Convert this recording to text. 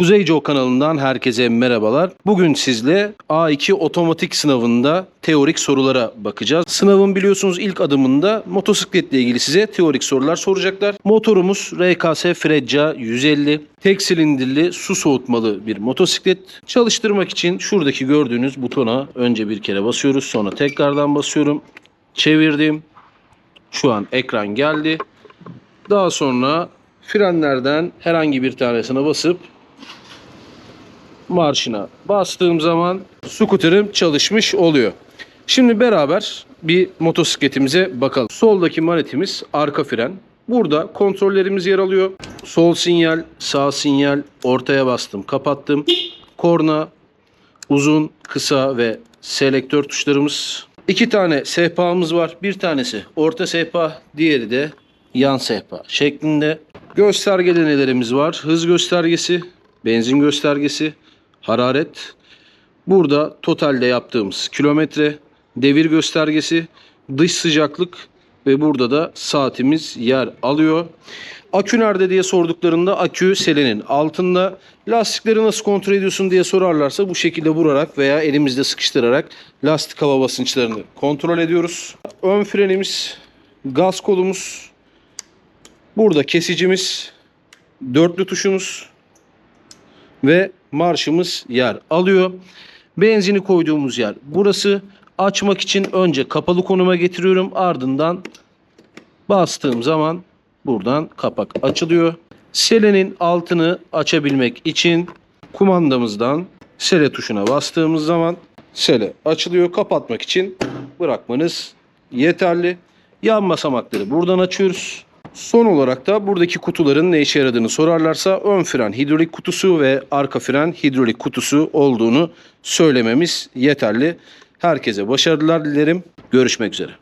Kuzey Joe kanalından herkese merhabalar. Bugün sizle A2 otomatik sınavında teorik sorulara bakacağız. Sınavın biliyorsunuz ilk adımında motosikletle ilgili size teorik sorular soracaklar. Motorumuz RKS Freccia 150. Tek silindirli su soğutmalı bir motosiklet. Çalıştırmak için şuradaki gördüğünüz butona önce bir kere basıyoruz. Sonra tekrardan basıyorum. Çevirdim. Şu an ekran geldi. Daha sonra frenlerden herhangi bir tanesine basıp marşına bastığım zaman skuterim çalışmış oluyor. Şimdi beraber bir motosikletimize bakalım. Soldaki manetimiz arka fren. Burada kontrollerimiz yer alıyor. Sol sinyal, sağ sinyal, ortaya bastım, kapattım. Korna, uzun, kısa ve selektör tuşlarımız. İki tane sehpamız var. Bir tanesi orta sehpa, diğeri de yan sehpa şeklinde. Göstergelerimiz var. Hız göstergesi, benzin göstergesi, hararet. Burada totalde yaptığımız kilometre, devir göstergesi, dış sıcaklık ve burada da saatimiz yer alıyor. Akü nerede diye sorduklarında akü selenin altında. Lastikleri nasıl kontrol ediyorsun diye sorarlarsa bu şekilde vurarak veya elimizde sıkıştırarak lastik hava basınçlarını kontrol ediyoruz. Ön frenimiz, gaz kolumuz, burada kesicimiz, dörtlü tuşumuz ve marşımız yer alıyor. Benzini koyduğumuz yer burası. Açmak için önce kapalı konuma getiriyorum. Ardından bastığım zaman buradan kapak açılıyor. Selenin altını açabilmek için kumandamızdan sele tuşuna bastığımız zaman sele açılıyor. Kapatmak için bırakmanız yeterli. Yan basamakları buradan açıyoruz. Son olarak da buradaki kutuların ne işe yaradığını sorarlarsa ön fren hidrolik kutusu ve arka fren hidrolik kutusu olduğunu söylememiz yeterli. Herkese başarılar dilerim. Görüşmek üzere.